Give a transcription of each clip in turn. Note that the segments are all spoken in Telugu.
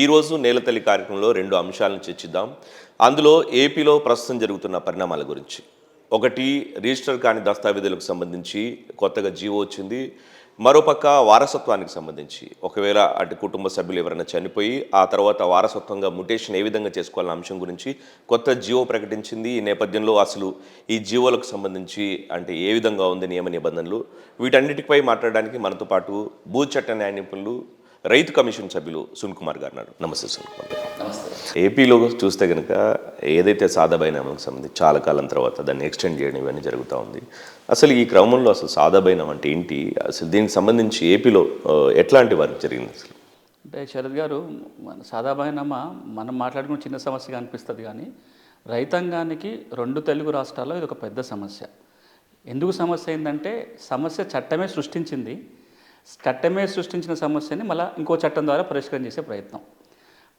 ఈరోజు నేలతల్లి కార్యక్రమంలో రెండు అంశాలను చర్చిద్దాం. అందులో ఏపీలో ప్రస్తుతం జరుగుతున్న పరిణామాల గురించి. ఒకటి రిజిస్టర్ కాని దస్తావేజులకు సంబంధించి కొత్తగా జీవో వచ్చింది. మరోపక్క వారసత్వానికి సంబంధించి. ఒకవేళ అటు కుటుంబ సభ్యులు ఎవరైనా చనిపోయి ఆ తర్వాత వారసత్వంగా ముటేషన్ ఏ విధంగా చేసుకోవాలన్న అంశం గురించి కొత్త జీవో ప్రకటించింది. ఈ నేపథ్యంలో అసలు ఈ జీవోలకు సంబంధించి అంటే ఏ విధంగా ఉంది నియమ నిబంధనలు? వీటన్నిటిపై మాట్లాడడానికి మనతో పాటు భూ చట్ట న్యాయ నిపుణులు రైతు కమిషన్ సభ్యులు సున్ కుమార్ గారు ఉన్నారు. నమస్తే సున్ కుమార్ గారు. నమస్తే. ఏపీలో చూస్తే కనుక ఏదైతే సాదా బైనామాకు సంబంధించి చాలా కాలం తర్వాత దాన్ని ఎక్స్టెండ్ చేయడం ఇవన్నీ జరుగుతూ ఉంది. అసలు ఈ క్రమంలో అసలు సాదా బైనాం అంటే ఏంటి? అసలు దీనికి సంబంధించి ఏపీలో ఎట్లాంటి వర్క్ జరిగింది అసలు? అంటే శరత్ గారు మన సాదాబాయినమా మనం మాట్లాడుకున్న చిన్న సమస్యగా అనిపిస్తుంది కానీ రైతాంగానికి రెండు తెలుగు రాష్ట్రాల్లో ఇది ఒక పెద్ద సమస్య. ఎందుకు సమస్య ఏంటంటే సమస్య చట్టమే సృష్టించింది. చట్టమే సృష్టించిన సమస్యని మళ్ళీ ఇంకో చట్టం ద్వారా పరిష్కారం చేసే ప్రయత్నం.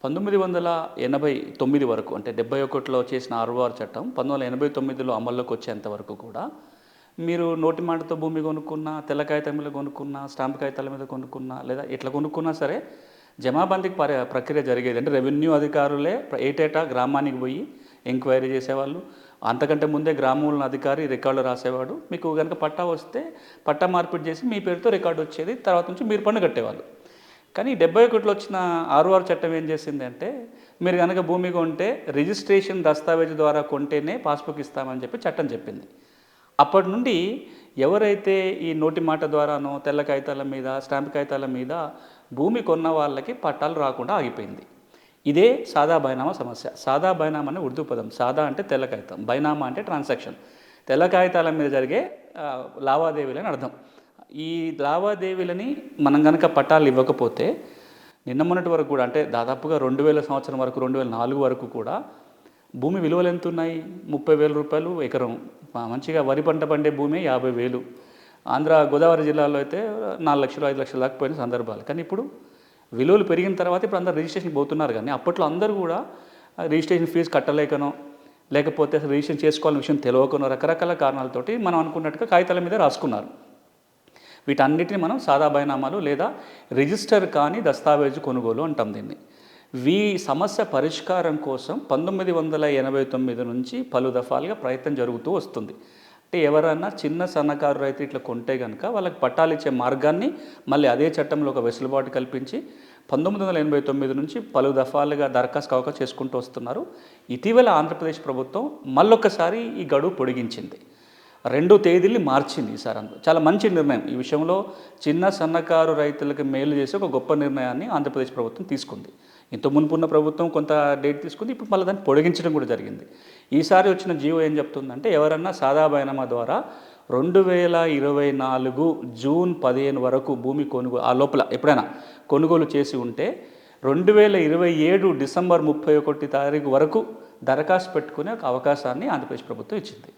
పంతొమ్మిది వందల ఎనభై తొమ్మిది వరకు అంటే డెబ్బై ఒకటిలో చేసిన ఆర్ఓఆర్ చట్టం పంతొమ్మిది వందల ఎనభై తొమ్మిదిలో అమల్లోకి వచ్చేంత వరకు కూడా మీరు నోటి మాటతో భూమి కొనుక్కున్నా తెల్ల కాగితం మీద కొనుక్కున్నా స్టాంప్ కాగితాల మీద కొనుక్కున్నా లేదా ఎట్లా కొనుక్కున్నా సరే జమాబందీకి పరి ప్రక్రియ జరిగేది అంటే రెవెన్యూ అధికారులే ఏటేటా గ్రామానికి పోయి ఎంక్వైరీ చేసేవాళ్ళు. అంతకంటే ముందే గ్రామంలో అధికారి రికార్డులు రాసేవాడు. మీకు కనుక పట్టా వస్తే పట్టా మార్పిడి చేసి మీ పేరుతో రికార్డు వచ్చేది. తర్వాత నుంచి మీరు పన్ను కట్టేవాళ్ళు. కానీ డెబ్బై ఒకటిలో వచ్చిన ఆర్ఓఆర్ చట్టం ఏం చేసింది అంటే మీరు కనుక భూమి కొంటే రిజిస్ట్రేషన్ దస్తావేజు ద్వారా కొంటేనే పాస్బుక్ ఇస్తామని చెప్పి చట్టం చెప్పింది. అప్పటి నుండి ఎవరైతే ఈ నోటి మాట ద్వారానో తెల్ల కాగితాల మీద స్టాంప్ కాగితాల మీద భూమి కొన్న వాళ్ళకి పట్టాలు రాకుండా ఆగిపోయింది. ఇదే సాదా బైనామా సమస్య. సాదా బైనామా అనే ఉర్దూ పదం. సాదా అంటే తెల్ల కాగితం బైనామా అంటే ట్రాన్సాక్షన్. తెల్ల కాగితాల మీద జరిగే లావాదేవీలని అర్థం. ఈ లావాదేవీలని మనం కనుక పట్టాలు ఇవ్వకపోతే నిన్న మొన్నటి వరకు కూడా అంటే దాదాపుగా రెండు వేల సంవత్సరం వరకు రెండు వేల నాలుగు వరకు కూడా భూమి విలువలు ఎంత ఉన్నాయి ముప్పై వేల రూపాయలు ఎకరం. మంచిగా వరి పంట పండే భూమి యాభై వేలు. ఆంధ్ర గోదావరి జిల్లాలో అయితే నాలుగు లక్షలు ఐదు లక్షలు దాకా పోయిన సందర్భాలు. కానీ ఇప్పుడు విలువలు పెరిగిన తర్వాత ఇప్పుడు అందరు రిజిస్ట్రేషన్ పోతున్నారు కానీ అప్పట్లో అందరూ కూడా రిజిస్ట్రేషన్ ఫీజు కట్టలేకనో లేకపోతే అసలు రిజిస్ట్రేషన్ చేసుకోవాలని విషయం తెలియకనో రకరకాల కారణాలతోటి మనం అనుకున్నట్టుగా కాగితాల మీద రాసుకున్నారు. వీటన్నిటిని మనం సాదా బైనామాలు లేదా రిజిస్టర్ కాని దస్తావేజు కొనుగోలు అంటాం దీన్ని. వీ సమస్య పరిష్కారం కోసం పంతొమ్మిది వందల ఎనభై తొమ్మిది నుంచి పలు దఫాలుగా ప్రయత్నం జరుగుతూ వస్తుంది. అంటే ఎవరైనా చిన్న సన్నకారు రైతు ఇట్లా కొంటే కనుక వాళ్ళకి పట్టాలు ఇచ్చే మార్గాన్ని మళ్ళీ అదే చట్టంలో ఒక వెసులుబాటు కల్పించి పంతొమ్మిది వందల ఎనభై తొమ్మిది నుంచి పలు దఫాలుగా దరఖాస్తు అవకాశం చేసుకుంటూ వస్తున్నారు. ఇటీవల ఆంధ్రప్రదేశ్ ప్రభుత్వం మళ్ళొక్కసారి ఈ గడువు పొడిగించింది. రెండు తేదీలు మార్చింది ఈసారి అందు చాలా మంచి నిర్ణయం. ఈ విషయంలో చిన్న సన్నకారు రైతులకు మేలు చేసే ఒక గొప్ప నిర్ణయాన్ని ఆంధ్రప్రదేశ్ ప్రభుత్వం తీసుకుంది. ఇంత మునుపున్న ప్రభుత్వం కొంత డేట్ తీసుకుంది ఇప్పుడు మళ్ళీ దాన్ని పొడిగించడం కూడా జరిగింది. ఈసారి వచ్చిన జీవో ఏం చెప్తుందంటే ఎవరన్నా సాదా బైనామా ద్వారా రెండు వేల ఇరవై నాలుగు జూన్ పదిహేను వరకు భూమి కొనుగోలు ఆ లోపల ఎప్పుడైనా కొనుగోలు చేసి ఉంటే రెండు వేల ఇరవై ఏడు డిసెంబర్ ముప్పై ఒకటి తారీఖు వరకు దరఖాస్తు పెట్టుకునే ఒక అవకాశాన్ని ఆంధ్రప్రదేశ్ ప్రభుత్వం ఇచ్చింది.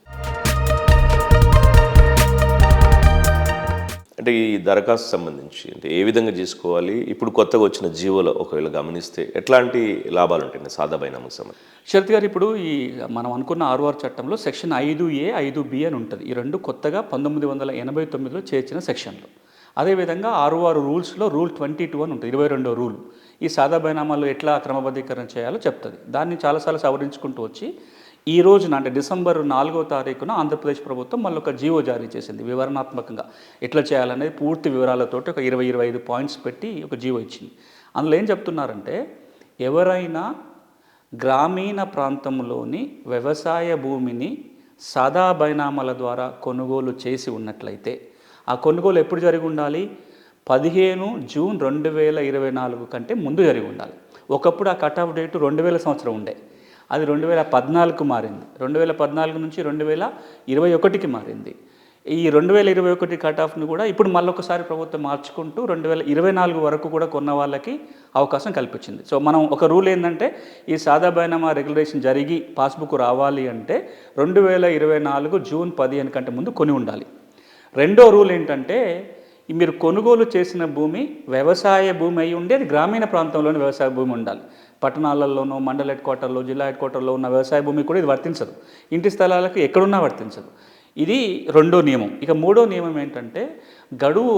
అంటే ఈ దరఖాస్తు సంబంధించి అంటే ఏ విధంగా చేసుకోవాలి? ఇప్పుడు కొత్తగా వచ్చిన జీవోలో ఒకవేళ గమనిస్తే ఎట్లాంటి లాభాలు ఉంటాయి సాదా బైనామాకు సంబంధించి? శరత్ గారు ఇప్పుడు ఈ మనం అనుకున్న ఆర్ఓఆర్ చట్టంలో సెక్షన్ ఐదు ఏ ఐదు బి అని ఉంటుంది. ఈ రెండు కొత్తగా పంతొమ్మిది వందల ఎనభై తొమ్మిదిలో చేర్చిన సెక్షన్లు. అదేవిధంగా ఆర్ఓఆర్ రూల్స్లో రూల్ ట్వంటీ టూ అని ఉంటుంది ఇరవై రెండో రూల్. ఈ సాదా బైనామాలు ఎట్లా క్రమబద్ధీకరణ చేయాలో చెప్తుంది. దాన్ని చాలాసార్లు సవరించుకుంటూ వచ్చి ఈ రోజున అంటే డిసెంబర్ నాలుగో తారీఖున ఆంధ్రప్రదేశ్ ప్రభుత్వం మళ్ళీ ఒక జీవో జారీ చేసింది వివరణాత్మకంగా. ఎట్లా చేయాలనేది పూర్తి వివరాలతోటి ఒక ఇరవై ఇరవై ఐదు పాయింట్స్ పెట్టి ఒక జీవో ఇచ్చింది. అందులో ఏం చెప్తున్నారంటే ఎవరైనా గ్రామీణ ప్రాంతంలోని వ్యవసాయ భూమిని సాదా బైనామాల ద్వారా కొనుగోలు చేసి ఉన్నట్లయితే ఆ కొనుగోలు ఎప్పుడు జరిగి ఉండాలి? పదిహేను జూన్ రెండు వేల ఇరవై నాలుగు కంటే ముందు జరిగి ఉండాలి. ఒకప్పుడు ఆ కట్ ఆఫ్ డేటు రెండు వేల సంవత్సరం ఉండే. అది రెండు వేల పద్నాలుగుకు మారింది. రెండు వేల పద్నాలుగు నుంచి రెండు వేల ఇరవై ఒకటికి మారింది. ఈ రెండు వేల ఇరవై ఒకటి కట్ ఆఫ్ను కూడా ఇప్పుడు మళ్ళొకసారి ప్రభుత్వం మార్చుకుంటూ రెండు వేల ఇరవై నాలుగు వరకు కూడా కొన్న వాళ్ళకి అవకాశం కల్పించింది. సో మనం ఒక రూల్ ఏంటంటే ఈ సాదా బైనామా రెగ్యులేషన్ జరిగి పాస్బుక్ రావాలి అంటే రెండు వేల ఇరవై నాలుగు జూన్ పదిహేను కంటే ముందు కొని ఉండాలి. రెండో రూల్ ఏంటంటే మీరు కొనుగోలు చేసిన భూమి వ్యవసాయ భూమి అయి ఉండి అది గ్రామీణ ప్రాంతంలోని వ్యవసాయ భూమి ఉండాలి. పట్టణాలలోనూ మండల హెడ్ క్వార్టర్లో జిల్లా హెడ్ క్వార్టర్లో ఉన్న వ్యవసాయ భూమి కూడా ఇది వర్తించదు. ఇంటి స్థలాలకు ఎక్కడున్నా వర్తించదు. ఇది రెండో నియమం. ఇక మూడో నియమం ఏంటంటే గడువు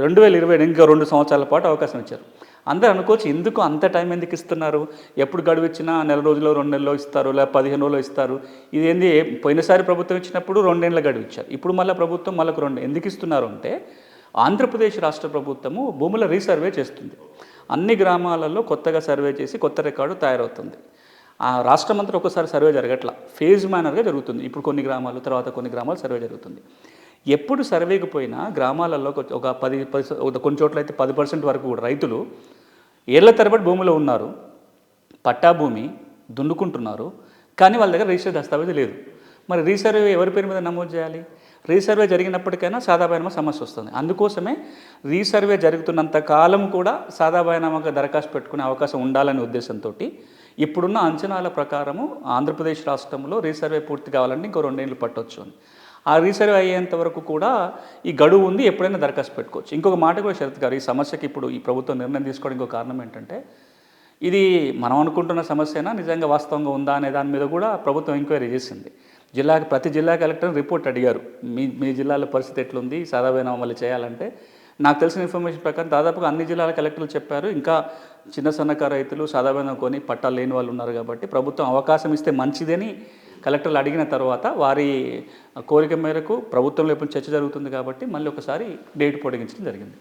రెండు వేల ఇరవై ఇంకా రెండు సంవత్సరాల పాటు అవకాశం ఇచ్చారు. అందరూ అనుకోవచ్చు ఎందుకు అంత టైం ఎందుకు ఇస్తున్నారు? ఎప్పుడు గడువు ఇచ్చినా నెల రోజుల్లో రెండు నెలలో ఇస్తారు లేదా పదిహేను రోజులు ఇస్తారు. ఇది ఏంది? పోయినసారి ప్రభుత్వం ఇచ్చినప్పుడు రెండేళ్ళ గడువు ఇచ్చారు. ఇప్పుడు మళ్ళీ ప్రభుత్వం మళ్ళీ రెండు. ఎందుకు ఇస్తున్నారు అంటే ఆంధ్రప్రదేశ్ రాష్ట్ర ప్రభుత్వము భూముల రీసర్వే చేస్తుంది. అన్ని గ్రామాలలో కొత్తగా సర్వే చేసి కొత్త రికార్డు తయారవుతుంది. ఆ రాష్ట్రం అంతా ఒకసారి సర్వే జరగట్లా. ఫేజ్ మేనర్గా జరుగుతుంది. ఇప్పుడు కొన్ని గ్రామాలు తర్వాత కొన్ని గ్రామాలు సర్వే జరుగుతుంది. ఎప్పుడు సర్వేకి పోయినా గ్రామాలలో ఒక పది పది ఒక కొన్ని చోట్ల అయితే పది పర్సెంట్ వరకు కూడా రైతులు ఏళ్ళ తరబడి భూమిలో ఉన్నారు. పట్టా భూమి దున్నుకుంటున్నారు. కానీ వాళ్ళ దగ్గర రిజిస్టర్ దస్తావేజ్ లేదు. మరి రీసర్వే ఎవరి పేరు మీద నమోదు చేయాలి? రీసర్వే జరిగినప్పటికైనా సాదాబాయనమా సమస్య వస్తుంది. అందుకోసమే రీసర్వే జరుగుతున్నంత కాలం కూడా సాదాబాయనామాగా దరఖాస్తు పెట్టుకునే అవకాశం ఉండాలనే ఉద్దేశంతో ఇప్పుడున్న అంచనాల ప్రకారము ఆంధ్రప్రదేశ్ రాష్ట్రంలో రీసర్వే పూర్తి కావాలంటే ఇంకో రెండేళ్ళు పట్టవచ్చు అని. ఆ రీసర్వే అయ్యేంత వరకు కూడా ఈ గడువు ఉంది ఎప్పుడైనా దరఖాస్తు పెట్టుకోవచ్చు. ఇంకొక మాట కూడా శరత్ గారు ఈ సమస్యకి ఇప్పుడు ఈ ప్రభుత్వం నిర్ణయం తీసుకోవడం ఇంకో కారణం ఏంటంటే ఇది మనం అనుకుంటున్న సమస్యనా నిజంగా వాస్తవంగా ఉందా అనే దాని మీద కూడా ప్రభుత్వం ఎంక్వైరీ చేసింది. జిల్లాకి ప్రతి జిల్లా కలెక్టర్ రిపోర్ట్ అడిగారు. మీ మీ జిల్లాలో పరిస్థితి ఎట్లుంది? సాదాబాయినా అమలు చేయాలంటే నాకు తెలిసిన ఇన్ఫర్మేషన్ ప్రకారం దాదాపుగా అన్ని జిల్లాల కలెక్టర్లు చెప్పారు. ఇంకా చిన్న సన్నకారు రైతులు సాదాబాయినా కొని పట్టాలు లేని వాళ్ళు ఉన్నారు కాబట్టి ప్రభుత్వం అవకాశం ఇస్తే మంచిదని కలెక్టర్లు అడిగిన తర్వాత వారి కోరిక మేరకు ప్రభుత్వంలో ఎప్పుడు చర్చ జరుగుతుంది కాబట్టి మళ్ళీ ఒకసారి డేట్ పొడిగించడం జరిగింది.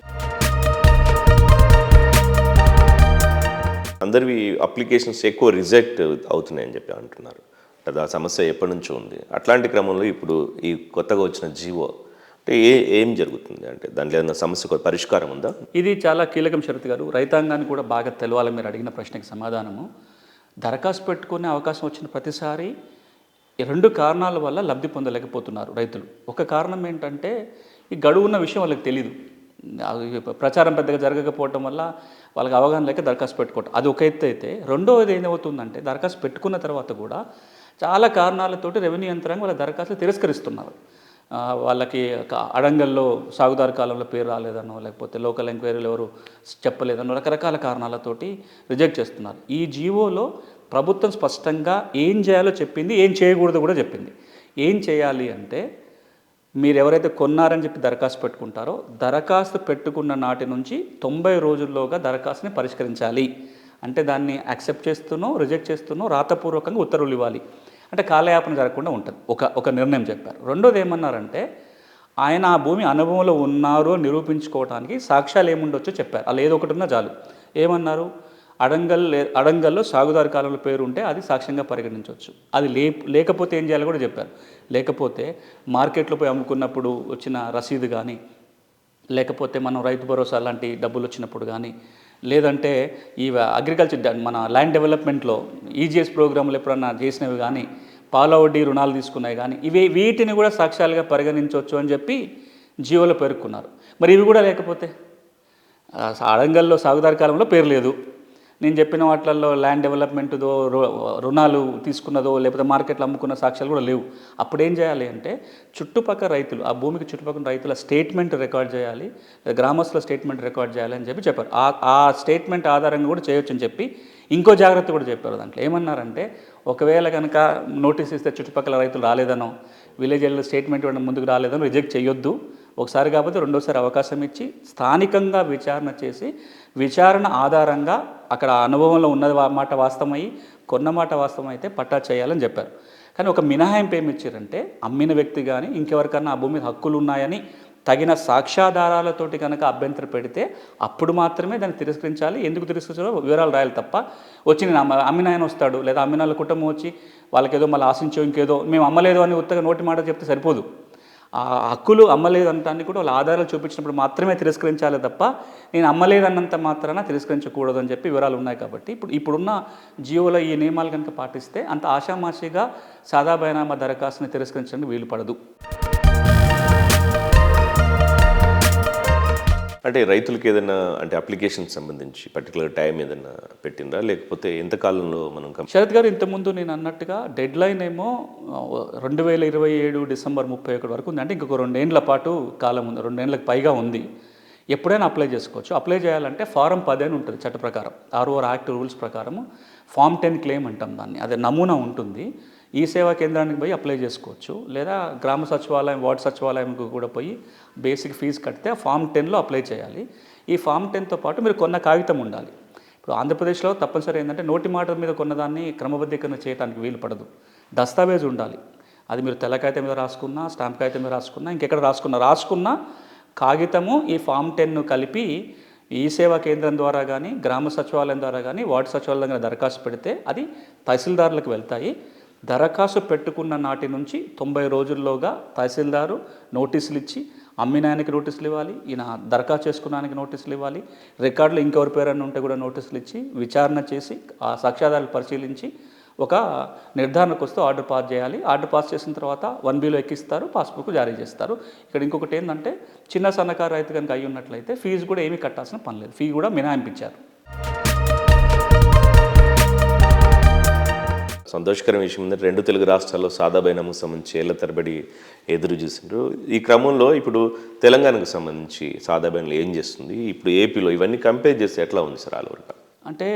అందరివి అప్లికేషన్స్ ఎక్కువ రిజెక్ట్ అవుతున్నాయని చెప్పి అంటున్నారు. అది ఆ సమస్య ఎప్పటి నుంచో ఉంది. అట్లాంటి క్రమంలో ఇప్పుడు ఈ కొత్తగా వచ్చిన జీవో అంటే ఏ ఏం జరుగుతుంది అంటే దాంట్లో ఏదైనా సమస్య పరిష్కారం ఉందా? ఇది చాలా కీలకం శరత్ గారు. రైతాంగాన్ని కూడా బాగా తెలవాలి మీరు అడిగిన ప్రశ్నకి సమాధానము. దరఖాస్తు పెట్టుకునే అవకాశం వచ్చిన ప్రతిసారి ఈ రెండు కారణాల వల్ల లబ్ధి పొందలేకపోతున్నారు రైతులు. ఒక కారణం ఏంటంటే ఈ గడువు ఉన్న విషయం వాళ్ళకి తెలియదు ప్రచారం పెద్దగా జరగకపోవటం వల్ల వాళ్ళకి అవగాహన లేక దరఖాస్తు పెట్టుకోవటం. అది ఒక ఎత్తు అయితే రెండవది ఏమవుతుందంటే దరఖాస్తు పెట్టుకున్న తర్వాత కూడా చాలా కారణాలతోటి రెవెన్యూ యంత్రాంగం వాళ్ళ దరఖాస్తులు తిరస్కరిస్తున్నారు. వాళ్ళకి అడంగల్లో సాగుదారు కాలంలో పేరు రాలేదనో లేకపోతే లోకల్ ఎంక్వైరీలు ఎవరు చెప్పలేదనో రకరకాల కారణాలతోటి రిజెక్ట్ చేస్తున్నారు. ఈ జీవోలో ప్రభుత్వం స్పష్టంగా ఏం చేయాలో చెప్పింది ఏం చేయకూడదు కూడా చెప్పింది. ఏం చేయాలి అంటే మీరు ఎవరైతే కొన్నారని చెప్పి దరఖాస్తు పెట్టుకుంటారో దరఖాస్తు పెట్టుకున్న నాటి నుంచి తొంభై రోజుల్లోగా దరఖాస్తుని పరిష్కరించాలి. అంటే దాన్ని యాక్సెప్ట్ చేస్తూనో రిజెక్ట్ చేస్తూనో రాతపూర్వకంగా ఉత్తర్వులు ఇవ్వాలి. అంటే కాలయాపన జరగకుండా ఉంటుంది. ఒక ఒక నిర్ణయం చెప్పారు. రెండోది ఏమన్నారంటే ఆయన ఆ భూమి అనుభవంలో ఉన్నారు నిరూపించుకోవడానికి సాక్ష్యాలు ఏముండొచ్చో చెప్పారు. అలా ఏదో ఒకటి ఉన్నా చాలు. ఏమన్నారు? అడంగల్ లే- అడంగల్లో సాగుదారు కాలంలో పేరు ఉంటే అది సాక్ష్యంగా పరిగణించవచ్చు. అది లే లేకపోతే ఏం చేయాలో కూడా చెప్పారు. లేకపోతే మార్కెట్లో పోయి అమ్ముకున్నప్పుడు వచ్చిన రసీదు కానీ లేకపోతే మనం రైతు భరోసా లాంటి డబ్బులు వచ్చినప్పుడు కానీ లేదంటే ఈ అగ్రికల్చర్ మన ల్యాండ్ డెవలప్మెంట్లో ఈజీఎస్ ప్రోగ్రాంలు ఎప్పుడన్నా చేసినవి కానీ పాల వడ్డీ రుణాలు తీసుకున్నాయి కానీ ఇవి వీటిని కూడా సాక్ష్యాలుగా పరిగణించవచ్చు అని చెప్పి జియోలో పేర్కొన్నారు. మరి ఇవి కూడా లేకపోతే? ఆడంగల్లో అడంగల్లో సాగుదారు కాలంలో పేరు లేదు. నేను చెప్పిన వాటిల్లో ల్యాండ్ డెవలప్మెంట్దో రు- రుణాలు తీసుకున్నదో లేకపోతే మార్కెట్లో అమ్ముకున్న సాక్ష్యాలు కూడా లేవు. అప్పుడు ఏం చేయాలి అంటే చుట్టుపక్కల రైతులు ఆ భూమికి చుట్టుపక్కల రైతుల స్టేట్మెంట్ రికార్డ్ చేయాలి గ్రామస్తుల స్టేట్మెంట్ రికార్డ్ చేయాలి అని చెప్పి చెప్పారు. ఆ ఆ స్టేట్మెంట్ ఆధారంగా కూడా చేయొచ్చు అని చెప్పి ఇంకో జాగ్రత్త కూడా చెప్పారు దాంట్లో. ఏమన్నారంటే ఒకవేళ కనుక నోటీస్ ఇస్తే చుట్టుపక్కల రైతులు రాలేదనో విలేజ్ వెళ్ళిన స్టేట్మెంట్ ఇవ్వడం ముందుకు రాలేదనో రిజెక్ట్ చేయొద్దు ఒకసారి కాకపోతే రెండోసారి అవకాశం ఇచ్చి స్థానికంగా విచారణ చేసి విచారణ ఆధారంగా అక్కడ అనుభవంలో ఉన్న మాట వాస్తవమై కొన్న మాట వాస్తవం అయితే పట్టా చేయాలని చెప్పారు. కానీ ఒక మినహాయింపు ఏమి ఇచ్చారంటే అమ్మిన వ్యక్తి కానీ ఇంకెవరికన్నా ఆ భూమి హక్కులు ఉన్నాయని తగిన సాక్ష్యాధారాలతోటి కనుక అభ్యంతరం పెడితే అప్పుడు మాత్రమే దాన్ని తిరస్కరించాలి. ఎందుకు తిరస్కరించాలో వివరాలు రాయాలి తప్ప వచ్చి నేను అమ్మినాయన వస్తాడు లేదా అమ్మిన వాళ్ళ కుటుంబం వచ్చి వాళ్ళకేదో మళ్ళీ ఆశించో ఇంకేదో మేము అమ్మలేదు అని ఉత్తగా నోటి మాట చెప్తే సరిపోదు. ఆ హక్కులు అమ్మలేదంటానికి కూడా వాళ్ళ ఆధారాలు చూపించినప్పుడు మాత్రమే తిరస్కరించాలి తప్ప నేను అమ్మలేదన్నంత మాత్రాన తిరస్కరించకూడదు అని చెప్పి వివరాలు ఉన్నాయి కాబట్టి ఇప్పుడు ఇప్పుడున్న జియోలో ఈ నియమాలు కనుక పాటిస్తే అంత ఆషామాషిగా సాదా బైనామా దరఖాస్తుని తిరస్కరించడానికి వీలు పడదు. అంటే రైతులకు ఏదైనా అంటే అప్లికేషన్ సంబంధించి పర్టికులర్ టైం ఏదైనా పెట్టిందా? లేకపోతే ఎంత కాలంలో మనం శరత్ గారు ఇంతకుముందు నేను అన్నట్టుగా డెడ్ లైన్ ఏమో రెండు వేల ఇరవై ఏడు డిసెంబర్ ముప్పై ఒకటి వరకు ఉంది. అంటే ఇంకొక రెండేండ్ల పాటు కాలం ఉంది రెండేండ్లకు పైగా ఉంది. ఎప్పుడైనా అప్లై చేసుకోవచ్చు. అప్లై చేయాలంటే ఫారం పది అని ఉంటుంది చట్ట ప్రకారం. ఆర్ఓఆర్ యాక్ట్ రూల్స్ ప్రకారము. ఫామ్ టెన్ క్లెయిమ్ అంటాం దాన్ని. అదే నమూనా ఉంటుంది. ఈ సేవా కేంద్రానికి పోయి అప్లై చేసుకోవచ్చు. లేదా గ్రామ సచివాలయం వార్డు సచివాలయంకు కూడా పోయి బేసిక్ ఫీజు కడితే ఫామ్ టెన్లో అప్లై చేయాలి. ఈ ఫామ్ టెన్తో పాటు మీరు కొన్న కాగితం ఉండాలి. ఇప్పుడు ఆంధ్రప్రదేశ్లో తప్పనిసరి ఏంటంటే నోటి మాట మీద కొన్నదాన్ని క్రమబద్ధీకరణ చేయడానికి వీలు పడదు. దస్తావేజ్ ఉండాలి. అది మీరు తెల్ల కాగితం మీద రాసుకున్నా స్టాంప్ కాగితం మీద రాసుకున్నా ఇంకెక్కడ రాసుకున్నా రాసుకున్నా కాగితము ఈ ఫామ్ టెన్ను కలిపి ఈ సేవా కేంద్రం ద్వారా కానీ గ్రామ సచివాలయం ద్వారా కానీ వార్డు సచివాలయం కానీ దరఖాస్తు పెడితే అది తహసీల్దారులకు వెళ్తాయి. దరఖాస్తు పెట్టుకున్న నాటి నుంచి తొంభై రోజుల్లోగా తహసీల్దారు నోటీసులు ఇచ్చి అమ్మినాయనకి నోటీసులు ఇవ్వాలి ఈయన దరఖాస్తు చేసుకున్నానికి నోటీసులు ఇవ్వాలి రికార్డులు ఇంకెవరి పేరన్నా ఉంటే కూడా నోటీసులు ఇచ్చి విచారణ చేసి ఆ సాక్ష్యాధారాలు పరిశీలించి ఒక నిర్ధారణకు వస్తే ఆర్డర్ పాస్ చేయాలి. ఆర్డర్ పాస్ చేసిన తర్వాత వన్ బిలో ఎక్కిస్తారు పాస్బుక్ జారీ చేస్తారు. ఇక్కడ ఇంకొకటి ఏంటంటే చిన్న సన్నకారు రైతు కనుక అయి ఉన్నట్లయితే ఫీజు కూడా ఏమీ కట్టాల్సిన పని లేదు. ఫీ కూడా మినహాయింపించారు. సంతోషకరమైన విషయం ఏంటంటే రెండు తెలుగు రాష్ట్రాల్లో సాదాబాయి సంబంధించి ఏళ్ళ తరబడి ఎదురు చూసినారు ఈ క్రమంలో ఇప్పుడు తెలంగాణకు సంబంధించి సాదాబైనలు ఏం చేస్తుంది? ఇప్పుడు ఏపీలో ఇవన్నీ కంపేర్ చేస్తే ఎట్లా ఉంది సార్ ఆల్ అంటే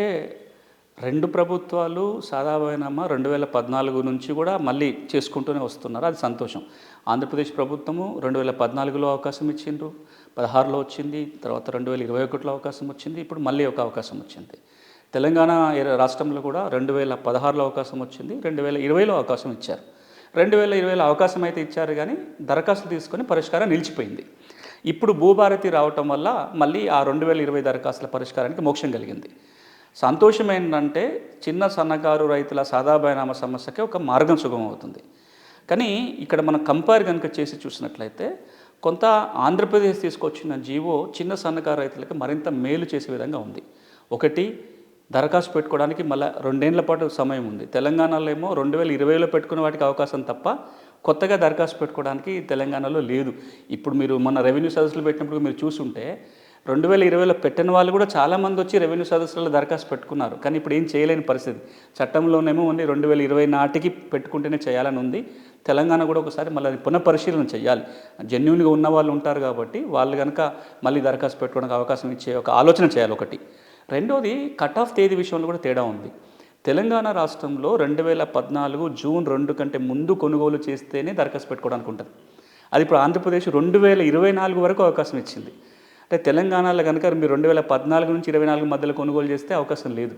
రెండు ప్రభుత్వాలు సాదాబైనమ్మ రెండు వేల పద్నాలుగు నుంచి కూడా మళ్ళీ చేసుకుంటూనే వస్తున్నారు. అది సంతోషం. ఆంధ్రప్రదేశ్ ప్రభుత్వము రెండు వేల పద్నాలుగులో అవకాశం ఇచ్చిండ్రు. పదహారులో వచ్చింది. తర్వాత రెండు వేల ఇరవై ఒకటిలో అవకాశం వచ్చింది. ఇప్పుడు మళ్ళీ ఒక అవకాశం వచ్చింది. తెలంగాణ రాష్ట్రంలో కూడా రెండు వేల పదహారులో అవకాశం వచ్చింది రెండు వేల ఇరవైలో అవకాశం ఇచ్చారు. రెండు వేల ఇరవైలో అవకాశం అయితే ఇచ్చారు కానీ దరఖాస్తు తీసుకొని పరిష్కారం నిలిచిపోయింది. ఇప్పుడు భూభారతి రావటం వల్ల మళ్ళీ ఆ రెండు వేల ఇరవై దరఖాస్తుల పరిష్కారానికి మోక్షం కలిగింది. సంతోషం ఏంటంటే చిన్న సన్నకారు రైతుల సాదాబాయినామ సమస్యకి ఒక మార్గం సుగమం అవుతుంది కానీ ఇక్కడ మనం కంపేర్ కనుక చేసి చూసినట్లయితే కొంత ఆంధ్రప్రదేశ్ తీసుకొచ్చిన జీవో చిన్న సన్నకారు రైతులకు మరింత మేలు చేసే విధంగా ఉంది. ఒకటి దరఖాస్తు పెట్టుకోవడానికి మళ్ళీ రెండేళ్ళ పాటు సమయం ఉంది. తెలంగాణలో ఏమో రెండు వేల ఇరవైలో పెట్టుకునే వాటికి అవకాశం తప్ప కొత్తగా దరఖాస్తు పెట్టుకోవడానికి తెలంగాణలో లేదు. ఇప్పుడు మీరు మన రెవెన్యూ సదస్సులు పెట్టినప్పుడు మీరు చూసుంటే రెండు వేల ఇరవైలో పెట్టిన వాళ్ళు కూడా చాలామంది వచ్చి రెవెన్యూ సదస్సులలో దరఖాస్తు పెట్టుకున్నారు. కానీ ఇప్పుడు ఏం చేయలేని పరిస్థితి. చట్టంలోనేమో ఉంది రెండు వేల ఇరవై నాటికి పెట్టుకుంటేనే చేయాలని ఉంది. తెలంగాణ కూడా ఒకసారి మళ్ళీ అది పునఃపరిశీలన చేయాలి. జెన్యున్గా ఉన్న వాళ్ళు ఉంటారు కాబట్టి వాళ్ళు కనుక మళ్ళీ దరఖాస్తు పెట్టుకోవడానికి అవకాశం ఇచ్చే ఒక ఆలోచన చేయాలి ఒకటి. రెండోది కట్ ఆఫ్ తేదీ విషయంలో కూడా తేడా ఉంది. తెలంగాణ రాష్ట్రంలో రెండు వేల పద్నాలుగు జూన్ రెండు కంటే ముందు కొనుగోలు చేస్తేనే దరఖాస్తు పెట్టుకోవడానికి ఉంటుంది. అది ఇప్పుడు ఆంధ్రప్రదేశ్ రెండు వేల ఇరవై నాలుగు వరకు అవకాశం ఇచ్చింది. అంటే తెలంగాణలో కనుక మీరు రెండు వేల పద్నాలుగు నుంచి ఇరవై నాలుగు మధ్యలో కొనుగోలు చేస్తే అవకాశం లేదు.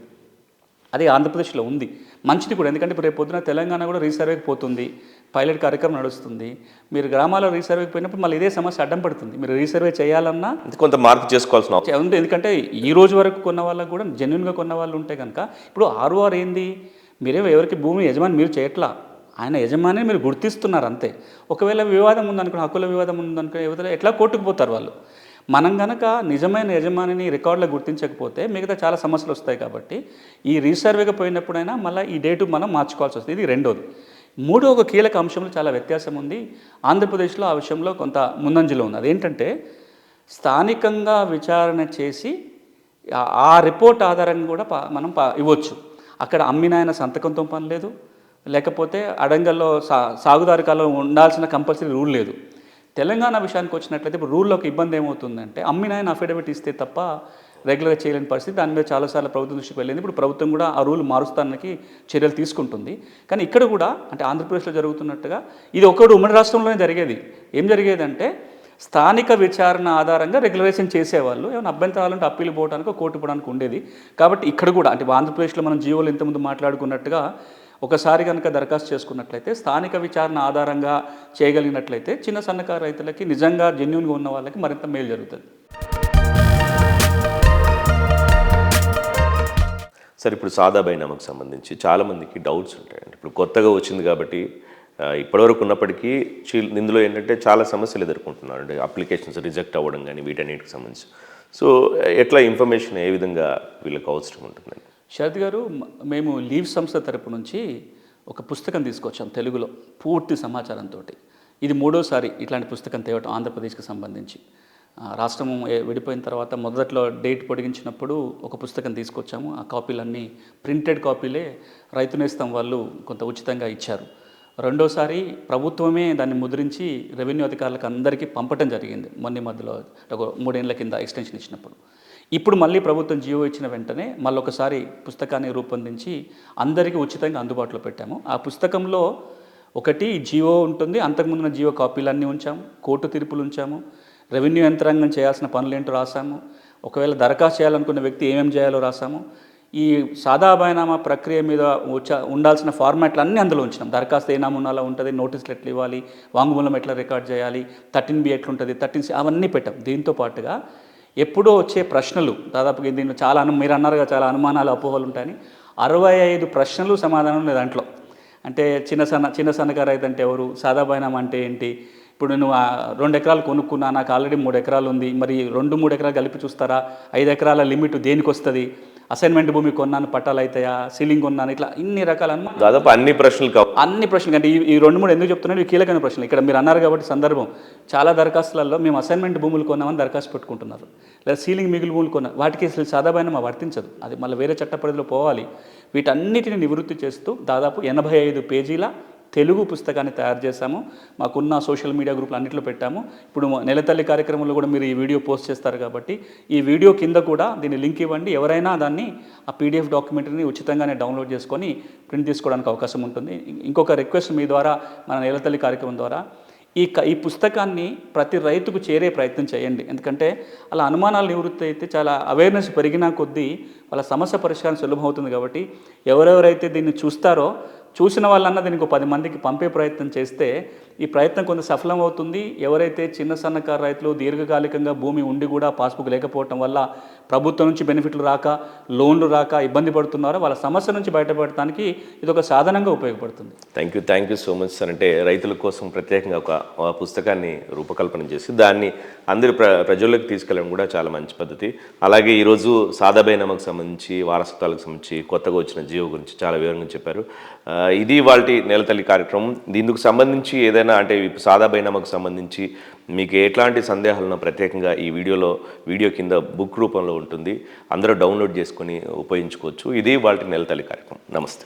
అది ఆంధ్రప్రదేశ్లో ఉంది. మంచిది కూడా. ఎందుకంటే ఇప్పుడు రేపు పొద్దున తెలంగాణ కూడా రీసర్వేకి పోతుంది. పైలట్ కార్యక్రమం నడుస్తుంది. మీరు గ్రామాల్లో రీసర్వేకి పోయినప్పుడు మళ్ళీ ఇదే సమస్య అడ్డం పడుతుంది. మీరు రీసర్వే చేయాలన్నా కొంత మార్పు చేసుకోవాల్సిన ఉంది. ఎందుకంటే ఈ రోజు వరకు కొన్న వాళ్ళకు కూడా జెన్యున్గా కొన్న వాళ్ళు ఉంటే కనుక ఇప్పుడు ఆర్ఓఆర్ ఏంది? మీరే ఎవరికి భూమి యజమాని మీరు చేయట్లా? ఆయన యజమాని మీరు గుర్తిస్తున్నారు అంతే. ఒకవేళ వివాదం ఉందనుకో హక్కుల వివాదం ఉందనుకో ఎట్లా కోర్టుకు పోతారు వాళ్ళు? మనం గనక నిజమైన యజమానిని రికార్డులో గుర్తించకపోతే మిగతా చాలా సమస్యలు వస్తాయి కాబట్టి ఈ రీసర్వేగా పోయినప్పుడైనా మళ్ళీ ఈ డేటు మనం మార్చుకోవాల్సి వస్తుంది. ఇది రెండోది. మూడో ఒక కీలక అంశంలో చాలా వ్యత్యాసం ఉంది. ఆంధ్రప్రదేశ్లో ఆ విషయంలో కొంత ముందంజలో ఉంది. అదేంటంటే స్థానికంగా విచారణ చేసి ఆ- రిపోర్ట్ ఆధారంగా కూడా పా- మనం పా- ఇవ్వచ్చు. అక్కడ అమ్మిన ఆయన సంతకంతో పని లేదు. లేకపోతే అడంగల్లో సా సాగుదారి కాలంలో ఉండాల్సిన కంపల్సరీ రూల్ లేదు. తెలంగాణ విషయానికి వచ్చినట్లయితే ఇప్పుడు రూల్లో ఇబ్బంది ఏమవుతుందంటే అమ్మిన ఆయన అఫిడవిట్ ఇస్తే తప్ప రెగ్యులర్గా చేయలేని పరిస్థితి దాని మీద చాలాసార్లు ప్రభుత్వం దృష్టికి వెళ్ళింది. ఇప్పుడు ప్రభుత్వం కూడా ఆ రూల్ మారుస్తానికి చర్యలు తీసుకుంటుంది. కానీ ఇక్కడ కూడా అంటే ఆంధ్రప్రదేశ్లో జరుగుతున్నట్టుగా ఇది ఒకటి ఉమ్మడి రాష్ట్రంలోనే జరిగేది. ఏం జరిగేదంటే స్థానిక విచారణ ఆధారంగా రెగ్యులరేషన్ చేసేవాళ్ళు ఏమైనా అభ్యంతరాలు ఉంటే అప్పీలు పోవడానికి కోర్టు పోవడానికి ఉండేది. కాబట్టి ఇక్కడ కూడా అంటే ఆంధ్రప్రదేశ్లో మనం జీవోలు ఇంతకుముందు మాట్లాడుకున్నట్టుగా ఒకసారి కనుక దరఖాస్తు చేసుకున్నట్లయితే స్థానిక విచారణ ఆధారంగా చేయగలిగినట్లయితే చిన్న సన్నకారు రైతులకి నిజంగా జెన్యున్గా ఉన్న వాళ్ళకి మరింత మేలు జరుగుతుంది. సరే ఇప్పుడు సాదా బైనామాకు సంబంధించి చాలామందికి డౌట్స్ ఉంటాయండి ఇప్పుడు కొత్తగా వచ్చింది కాబట్టి ఇప్పటివరకు ఉన్నప్పటికీ ఇందులో ఏంటంటే చాలా సమస్యలు ఎదుర్కొంటున్నారు. అంటే అప్లికేషన్స్ రిజెక్ట్ అవ్వడం కానీ వీటన్నిటికి సంబంధించి. సో ఎట్లా ఇన్ఫర్మేషన్ ఏ విధంగా వీళ్ళకి అవసరం ఉంటుందండి? శరత్ గారు మేము లీవ్ సంస్థ తరపు నుంచి ఒక పుస్తకం తీసుకొచ్చాం తెలుగులో పూర్తి సమాచారంతో ఇది మూడోసారి ఇట్లాంటి పుస్తకం తేవటం ఆంధ్రప్రదేశ్కి సంబంధించి. రాష్ట్రం విడిపోయిన తర్వాత మొదట్లో డేట్ పొడిగించినప్పుడు ఒక పుస్తకం తీసుకొచ్చాము. ఆ కాపీలన్నీ ప్రింటెడ్ కాపీలే రైతు నేస్తం వాళ్ళు కొంత ఉచితంగా ఇచ్చారు. రెండోసారి ప్రభుత్వమే దాన్ని ముద్రించి రెవెన్యూ అధికారులకు అందరికీ పంపటం జరిగింది మొన్న మధ్యలో ఒక మూడేళ్ళ కింద ఎక్స్టెన్షన్ ఇచ్చినప్పుడు. ఇప్పుడు మళ్ళీ ప్రభుత్వం జియో ఇచ్చిన వెంటనే మళ్ళొకసారి పుస్తకాన్ని రూపొందించి అందరికీ ఉచితంగా అందుబాటులో పెట్టాము. ఆ పుస్తకంలో ఒకటి జియో ఉంటుంది. అంతకుముందున్న జియో కాపీలన్నీ ఉంచాము. కోర్టు తీర్పులు ఉంచాము. రెవెన్యూ యంత్రాంగం చేయాల్సిన పనులు ఏంటో రాసాము. ఒకవేళ దరఖాస్తు చేయాలనుకున్న వ్యక్తి ఏమేమి చేయాలో రాసాము. ఈ సాదా బయనామా ప్రక్రియ మీద వచ్చా ఉండాల్సిన ఫార్మాట్లు అన్నీ అందులో ఉంచినాం. దరఖాస్తు ఏ నమూనాలో ఉంటుంది నోటీసులు ఎట్లా ఇవ్వాలి వాంగ్మూలం ఎట్లా రికార్డ్ చేయాలి థర్టీన్ బి ఎట్లుంటుంది థర్టీన్ సి అవన్నీ పెట్టాం. దీంతో పాటుగా ఎప్పుడో వచ్చే ప్రశ్నలు. దాదాపుగా దీనిలో చాలా అను మీరు అన్నారుగా చాలా అనుమానాలు అపోహలు ఉంటాయని. అరవై ఐదు ప్రశ్నలు సమాధానం లేదు దాంట్లో. అంటే చిన్న సన్న చిన్న సన్నకారు అయితే అంటే ఎవరు? సాదా అంటే ఏంటి? ఇప్పుడు నేను రెండు ఎకరాలు కొనుక్కున్నా నాకు ఆల్రెడీ మూడు ఎకరాలు ఉంది. మరి రెండు మూడు ఎకరాలు కలిపి చూస్తారా? ఐదు ఎకరాల లిమిట్ దేనికి వస్తుంది అసైన్మెంట్ భూమి కొన్నాను పట్టాలు అవుతాయా సీలింగ్ కొన్నాను ఇట్లా ఇన్ని రకాల దాదాపు అన్ని ప్రశ్నలు కావు అన్ని ప్రశ్నలు అంటే ఈ ఈ రెండు మూడు ఎందుకు చెప్తున్నాను? ఇవి కీలకమైన ప్రశ్నలు. ఇక్కడ మీరు అన్నారు కాబట్టి సందర్భం. చాలా దరఖాస్తులలో మేము అసైన్మెంట్ భూములు కొన్నామని దరఖాస్తు పెట్టుకుంటున్నారు. లేదా సీలింగ్ మిగులు భూములు కొన్నా వాటికి అసలు సాదాబాయిన మా వర్తించదు. అది మళ్ళీ వేరే చట్ట పరిధిలో పోవాలి. వీటన్నిటిని నివృత్తి చేస్తూ దాదాపు ఎనభై ఐదు పేజీల తెలుగు పుస్తకాన్ని తయారు చేశాము. మాకున్న సోషల్ మీడియా గ్రూపులు అన్నింటిలో పెట్టాము. ఇప్పుడు నెలతల్లి కార్యక్రమంలో కూడా మీరు ఈ వీడియో పోస్ట్ చేస్తారు కాబట్టి ఈ వీడియో కింద కూడా దీన్ని లింక్ ఇవ్వండి. ఎవరైనా దాన్ని ఆ పీడిఎఫ్ డాక్యుమెంటరీని ఉచితంగానే డౌన్లోడ్ చేసుకొని ప్రింట్ తీసుకోవడానికి అవకాశం ఉంటుంది. ఇంకొక రిక్వెస్ట్ మీ ద్వారా మన నెలతల్లి కార్యక్రమం ద్వారా. ఈ క ఈ పుస్తకాన్ని ప్రతి రైతుకు చేరే ప్రయత్నం చేయండి. ఎందుకంటే అలా అనుమానాలు నివృత్తి అయితే చాలా అవేర్నెస్ పెరిగినా కొద్దీ వాళ్ళ సమస్య పరిష్కారం సులభమవుతుంది కాబట్టి ఎవరెవరైతే దీన్ని చూస్తారో చూసిన వాళ్ళన్నా దీనికి ఒక పది మందికి పంపే ప్రయత్నం చేస్తే ఈ ప్రయత్నం కొంత సఫలం అవుతుంది. ఎవరైతే చిన్న సన్నకారు రైతులు దీర్ఘకాలికంగా భూమి ఉండి కూడా పాస్బుక్ లేకపోవటం వల్ల ప్రభుత్వం నుంచి బెనిఫిట్లు రాక లోన్లు రాక ఇబ్బంది పడుతున్నారో వాళ్ళ సమస్య నుంచి బయటపడటానికి ఇది ఒక సాధనంగా ఉపయోగపడుతుంది. Thank you thank you so much sir అంటే రైతుల కోసం ప్రత్యేకంగా ఒక పుస్తకాన్ని రూపకల్పన చేసి దాన్ని అందరి ప్ర ప్రజల్లోకి తీసుకెళ్ళడం కూడా చాలా మంచి పద్ధతి. అలాగే ఈరోజు సాదాబైనామాకు సంబంధించి వారసత్వాలకు సంబంధించి కొత్తగా వచ్చిన జీవో గురించి చాలా వివరంగా చెప్పారు. ఇది వాళ్ళ నెలతల్లి కార్యక్రమం. దీనికి సంబంధించి ఏదైనా అంటే సాదా బైనామాకు సంబంధించి మీకు ఎట్లాంటి సందేహాలను ప్రత్యేకంగా ఈ వీడియోలో వీడియో కింద బుక్ రూపంలో ఉంటుంది. అందరూ డౌన్లోడ్ చేసుకొని ఉపయోగించుకోవచ్చు. ఇది వాళ్ళ నెలతల్లి కార్యక్రమం. నమస్తే.